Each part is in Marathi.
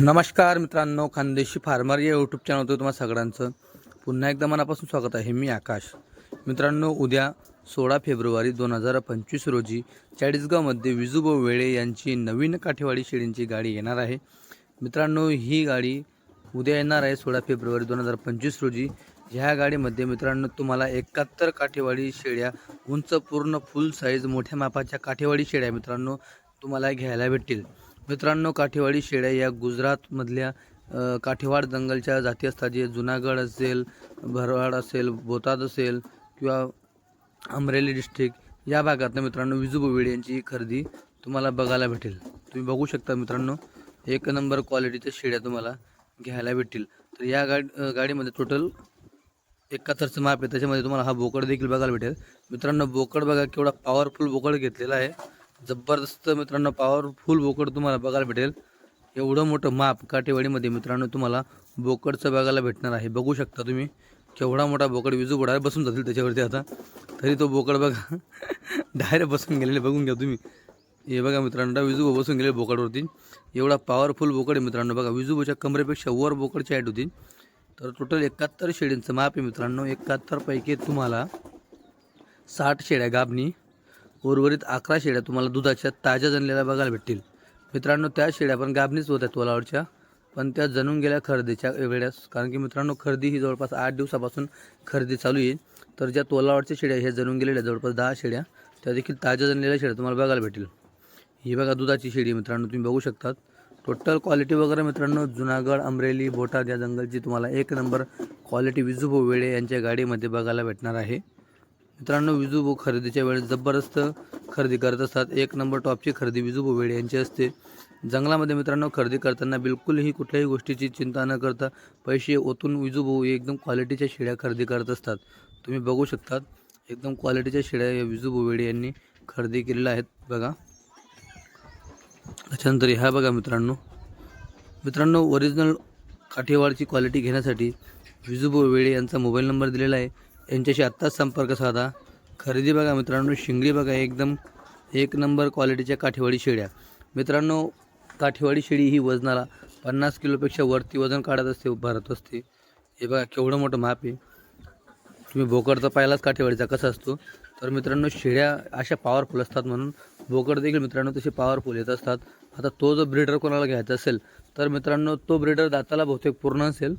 नमस्कार मित्रांनो खानदेशी फार्मर या यूट्यूब चॅनलवर तुम्हाला सगळ्यांचं पुन्हा एकदा मनापासून स्वागत आहे. मी आकाश. मित्रांनो उद्या सोळा फेब्रुवारी दोन हजार पंचवीस रोजी चाळीसगावमध्ये विजूभाऊ वेळे यांची नवीन काठेवाडी शेळींची गाडी येणार आहे. मित्रांनो ही गाडी उद्या येणार आहे सोळा फेब्रुवारी दोन हजार पंचवीस रोजी. ह्या गाडीमध्ये मित्रांनो तुम्हाला एकाहत्तर काठेवाडी शेळ्या उंच पूर्ण फुल साईज मोठ्या मापाच्या काठेवाडी शेळ्या मित्रांनो तुम्हाला घ्यायला भेटतील. मित्रांनो काठेवाडी शेळ्या या गुजरातमधल्या काठेवाड जंगलच्या जाती असतात. जे जुनागड असेल भरवाड असेल बोताद असेल किंवा अमरेली डिस्ट्रिक्ट या भागातनं मित्रांनो विजू यांची खरेदी तुम्हाला बघायला भेटेल. तुम्ही बघू शकता मित्रांनो एक नंबर क्वालिटीच्या शेळ्या तुम्हाला घ्यायला भेटतील. तर या गाडी गाडीमध्ये टोटल एकाहत्तरचं माप आहे. त्याच्यामध्ये तुम्हाला हा बोकड देखील बघायला भेटेल. मित्रांनो बोकड बघा केवढा पॉवरफुल बोकड घेतलेला आहे. जबरदस्त मित्रांनो पॉवरफुल बोकड तुम्हाला बघायला भेटेल. एवढं मोठं माप काटेवाडीमध्ये मित्रांनो तुम्हाला बोकडचं बघायला भेटणार आहे. बघू शकता तुम्ही केवढा मोठा बोकड विजू बोडा बसून जातील त्याच्यावरती आता. तरी तो बोकड बघा डायरेक्ट बसून गेलेले बघून घ्या तुम्ही. हे बघा मित्रांनो विजू बसून गेले बोकडवरती. एवढा पॉवरफुल बोकड आहे मित्रांनो बघा विजूबाच्या कमरेपेक्षा वर बोकडची ॲड होती. तर टोटल एकाहत्तर शेडींचं माप आहे मित्रांनो. एकाहत्तरपैकी तुम्हाला साठ शेळ्या गाबणी उर्वरित अकरा शेळ्या तुम्हाला दुधाच्या ताज्या जनलेल्या बघायला भेटतील. मित्रांनो त्या शेळ्या पण गाभणीच होत्या तोलावरच्या पण त्या जणून गेल्या खरेदीच्या वेळेस. कारण की मित्रांनो खरेदी ही जवळपास आठ दिवसापासून खरेदी चालू आहे. तर ज्या तोलावरच्या शेळ्या ह्या जणून गेलेल्या जवळपास दहा शेळ्या त्या देखील ताज्या जनलेल्या शेळ्या तुम्हाला बघायला भेटेल ही बघा दुधाची शेळी मित्रांनो तुम्ही बघू शकतात. टोटल क्वालिटी वगैरे मित्रांनो जुनागड अमरेली बोटाद या जंगलची तुम्हाला एक नंबर क्वालिटी विजूभाऊ वेळे यांच्या गाडीमध्ये बघायला भेटणार आहे. मित्रांनो विजूभाऊ खरेदीच्या वेळेस जबरदस्त खरेदी करत असतात. एक नंबर टॉपची खरेदी विजूभाऊ वेळ यांची असते. जंगलामध्ये मित्रांनो खरेदी करताना बिलकुलही कुठल्याही गोष्टीची चिंता न करता पैसे ओतून विजूभाऊ एकदम क्वालिटीच्या शेळ्या खरेदी करत असतात. तुम्ही बघू शकतात एकदम क्वालिटीच्या शेळ्या या विजूभाऊ वेळे यांनी खरेदी केलेल्या आहेत. बघा. त्याच्यानंतर ह्या बघा मित्रांनो. मित्रांनो ओरिजिनल काठेवाडची क्वालिटी घेण्यासाठी विजूभाऊ वेळे यांचा मोबाईल नंबर दिलेला आहे. यांच्याशी आत्ताच संपर्क साधा. खरेदी बघा मित्रांनो शिंगडी बघा एकदम एक नंबर क्वालिटीच्या काठेवाडी शेळ्या मित्रांनो काठेवाडी शेळी ही वजनाला पन्नास किलोपेक्षा वरती वजन काढत असते भरत असते. हे बघा केवढं मोठं माप आहे. तुम्ही बोकडचा पाहिलाच काठेवाडीचा कसा असतो? तर मित्रांनो शेळ्या अशा पॉवरफुल असतात म्हणून बोकड देखील मित्रांनो तसे पॉवरफुल येत असतात. आता तो जो ब्रीडर कोणाला घ्यायचा असेल तर मित्रांनो तो ब्रीडर दाताला बहुतेक पूर्ण असेल.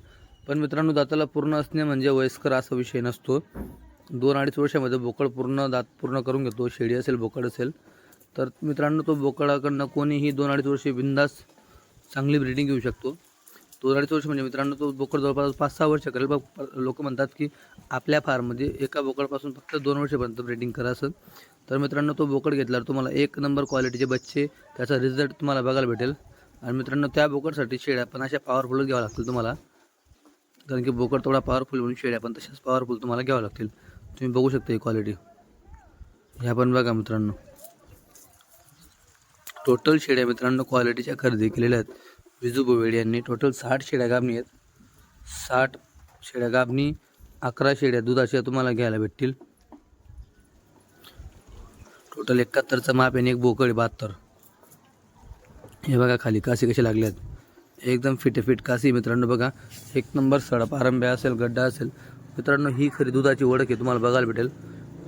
पण मित्रांनो दाताला पूर्ण असणे म्हणजे वयस्कर असा विषय नसतो. दोन अडीच वर्षामध्ये बोकड पूर्ण दात पूर्ण करून घेतो. शेळी असेल बोकड असेल. तर मित्रांनो तो बोकडाकडनं कोणीही दोन अडीच वर्षे बिंदास चांगली ब्रीडिंग घेऊ शकतो. दोन अडीच वर्ष म्हणजे मित्रांनो तो बोकड जवळपास पाच सहा वर्ष करेल लोक म्हणतात की आपल्या फार्ममध्ये एका बोकडपासून फक्त दोन वर्षापर्यंत ब्रीडिंग करायचं तर मित्रांनो तो बोकड घेतल्यावर तुम्हाला एक नंबर क्वालिटीचे बच्चे त्याचा रिझल्ट तुम्हाला बघायला भेटेल. आणि मित्रांनो त्या बोकडसाठी शेळ्या पण अशा पॉवरफुलच घ्यावं लागतील तुम्हाला. कारण की बोकड थोडा पॉवरफुल म्हणून शेळ्या पण तशाच पॉवरफुल तुम्हाला घ्यावं लागतील. तुम्ही बघू शकता ही क्वालिटी ह्या पण बघा मित्रांनो. टोटल शेड्या मित्रांनो क्वालिटीच्या खरेदी केलेल्या आहेत. विजू बोवेड यांनी टोटल साठ शेड्या गाबणी आहेत. साठ शेड्या गाबणी. अकरा शेड्या दुधाच्या तुम्हाला घ्यायला भेटतील. टोटल एकाहत्तरचा माप आणि एक बोकड बहात्तर. हे बघा खाली कासे कसे लागले आहेत. एकदम फिटेफिट कासी मित्रांनो बघा एक नंबर सडप आरंब्या असेल गड्डा असेल. मित्रांनो ही खरी दुधाची ओळख आहे तुम्हाला बघायला भेटेल.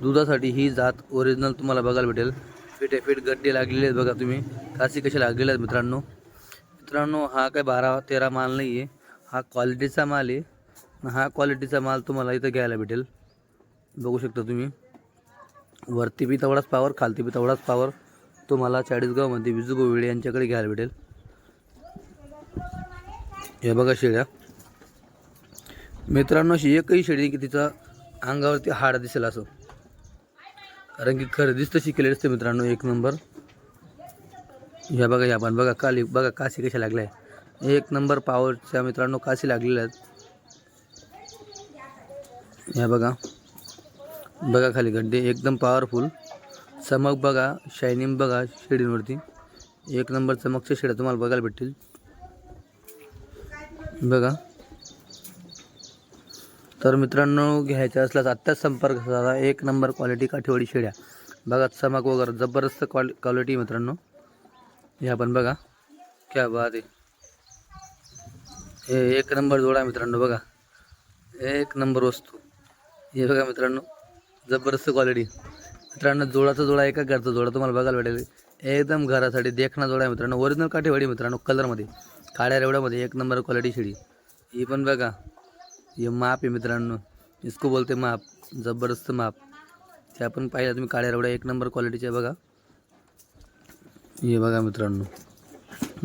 दुधासाठी ही जात ओरिजिनल तुम्हाला बघायला भेटेल. फिटेफिट गड्डे लागलेले आहेत बघा तुम्ही. कासी कशा लागलेल्या आहेत मित्रांनो? मित्रांनो हा काय बारा तेरा माल नाही आहे हा क्वालिटीचा माल आहे. हा क्वालिटीचा माल तुम्हाला इथं घ्यायला भेटेल. बघू शकता तुम्ही. वरती बी तेवढाच पावर खालती बी तेवढाच पावर तुम्हाला चाळीसगावमध्ये विजू वेळे यांच्याकडे घ्यायला भेटेल. हे बघा शेळ्या. मित्रांनो अशी एकही शेळी की तिचा अंगावरती हाड दिसेल असं. कारण की खरेदीच तशी केलेली असते मित्रांनो एक नंबर. ह्या बघा ह्या पण बघा काली बघा काशी कशा लागल्या आहे एक नंबर पावरच्या मित्रांनो काशी लागलेल्या आहेत. ह्या बघा. बघा खाली गड्डे एकदम पॉवरफुल चमक बघा शायनिंग बघा शेडींवरती एक नंबर चमकच्या शेड्या तुम्हाला बघायला भेटतील. बघा. तर मित्रांनो घ्यायचं असल्यास आत्ताच संपर्क साधा. एक नंबर क्वालिटी काठीवाडी शेड्या. बघा चमक वगैरे जबरदस्त क्वाल क्वालिटी मित्रांनो. ह्या पण बघा. क्या बात आहे. हे एक नंबर जोडा मित्रांनो बघा. एक नंबर वस्तू. हे बघा मित्रांनो जबरदस्त क्वालिटी मित्रांनो जोडाचा जोडा एका घरचा जोडा तुम्हाला बघायला भेटेल. एकदम घरासाठी देखणा जोडा आहे मित्रांनो. ओरिजिनल काठेवाडी मित्रांनो कलरमध्ये काळ्या रेवड्यामध्ये एक नंबर क्वालिटी शेळी ही पण बघा. हे माप आहे मित्रांनो. इसको बोलते माप. जबरदस्त माप. त्या पण पाहिलं तुम्ही काळ्या रेवड्या एक नंबर क्वालिटीचे बघा. हे बघा मित्रांनो.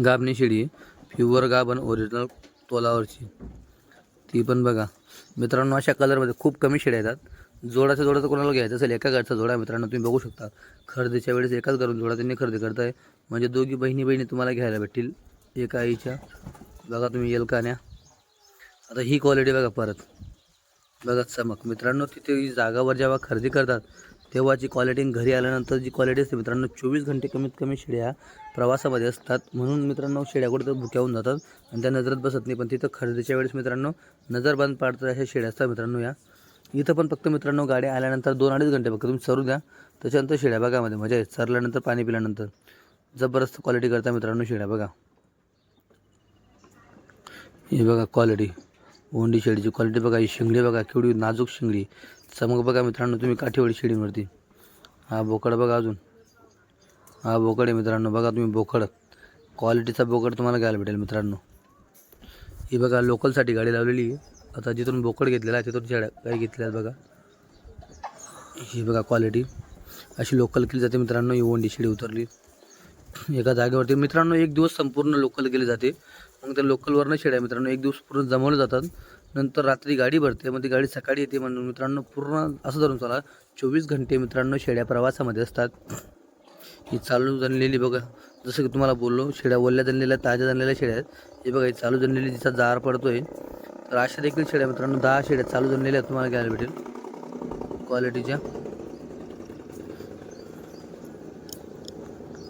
गाबणी शेळी आहे. प्युअर गाबन ओरिजिनल तोलावरची. ती पण बघा. मित्रांनो अशा कलरमध्ये खूप कमी शेड्या येतात. जोडाचा जोडा तर कोणाला घ्यायचं असेल एका घरचा जोडा मित्रांनो तुम्ही बघू शकता. खरेदीच्या वेळेस एकाच घरून जोडा त्यांनी खरेदी करताय. म्हणजे दोघी बहिणी बहिणी तुम्हाला घ्यायला भेटतील. एका आईच्या. बघा तुम्ही येलकान्या. आता ही क्वालिटी बघा परत. बघा चमक. मित्रांनो तिथे जागावर जेव्हा खरेदी करतात तेव्हाची क्वालिटी घरी आल्यानंतर जी क्वालिटी असते मित्रांनो चोवीस घंटे कमीत कमी शेळ्या प्रवासामध्ये असतात. म्हणून मित्रांनो शेळ्या कुठे तर भुक्या होऊन जातात आणि त्या नजरात बसत नाही. पण तिथं खरेदीच्या वेळेस मित्रांनो नजर बंद पाडतात अशा शेळ्या असतात मित्रांनो या. इथं पण फक्त मित्रांनो गाड्या आल्यानंतर दोन अडीच घंटे फक्त तुम्ही सरू द्या. त्याच्यानंतर शेळ्या बघामध्ये मजा आहे सरल्यानंतर पाणी पिल्यानंतर. जबरदस्त क्वालिटी करता मित्रांनो शेळ्या बघा. हे बघा क्वालिटी ओंडी शेळीची क्वालिटी बघा ही शिंगडी बघा केवढी नाजूक शिंगडी. चमक बघा मित्रांनो तुम्ही काठीवाडी शेळीवरती हा बोकड बघा अजून. हा बोकड आहे मित्रांनो बघा तुम्ही बोकड. क्वालिटीचा बोकड तुम्हाला घ्यायला भेटेल मित्रांनो. ही बघा लोकलसाठी गाडी लावलेली आहे. आता जिथून बोकड घेतलेला आहे तिथून शेळ्या काही घेतल्या आहेत बघा. ही बघा क्वालिटी अशी लोकल केली जाते मित्रांनो ही ओंडी शेळी उतरली. एका जागेवरती मित्रांनो एक दिवस संपूर्ण लोकल केली जाते. मग त्या लोकलवरनं शेळ्या मित्रांनो. एक दिवस पूर्ण जमवले जातात. नंतर रात्री गाडी भरते. मग ती गाडी सकाळी येते म्हणून मित्रांनो पूर्ण असं धरून चला चोवीस घंटे मित्रांनो शेळ्या प्रवासामध्ये असतात. ही चालू जनलेली बघा. जसं की तुम्हाला बोललो शेड्या ओल्या जनलेल्या ताज्या जनलेल्या शेळ्या आहेत. हे बघा ही चालू जनलेली जिचा जार पडतो आहे तर अशा देखील शेळ्या मित्रांनो. दहा शेड्या चालू जनलेल्या आहेत. तुम्हाला घ्यायला भेटेल. क्वालिटीच्या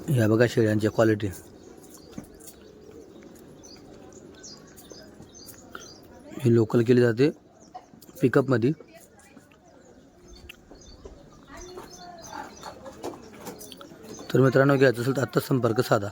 ह्या बघा शेळ्यांच्या क्वालिटी ही लोकल केली जाते. पिकअपमध्ये तर मित्रांनो घ्यायचं असेल तर आत्ताच संपर्क साधा.